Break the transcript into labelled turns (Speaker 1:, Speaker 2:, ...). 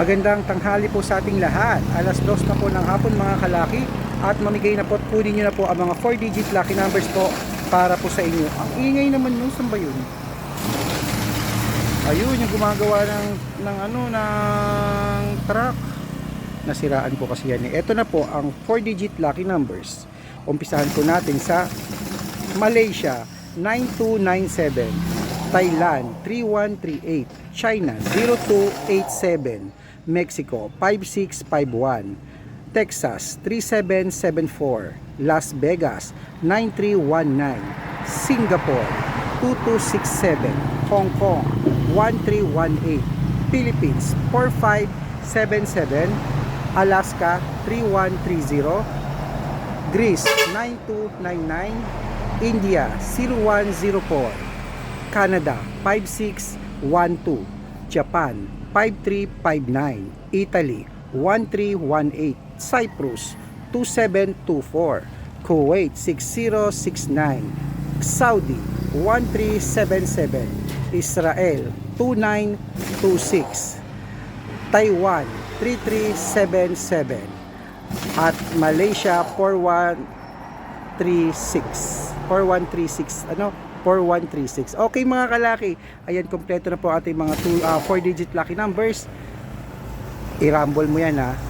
Speaker 1: Magandang tanghali po sa ating lahat. Alas dos na po ng hapon mga kalaki at mamigay na po at kunin nyo na po ang mga 4-digit lucky numbers po para po sa inyo. Ang ingay naman nun, saan ba yun? Ayun, yung gumagawa ng, ng ano, ng truck. Nasiraan po kasi yan. eh. Ito na po ang 4-digit lucky numbers. Umpisahan po natin sa Malaysia 9297, Thailand 3138, China 0287, Mexico 5651, Texas 3774, Las Vegas 9319, Singapore 2267, Hong Kong 1318, Philippines 4577, Alaska 3130, Greece 9299, India 0104, Canada 5612, Japan 5359, Italy 1318, Cyprus 2724, Kuwait 6069, Saudi 1377, Israel 2926, Taiwan 3377, at Malaysia 4136 4136 ano 4136 okay mga kalaki. Ayan kompleto na po ating mga 4 digit lucky numbers. I-rumble mo yan ha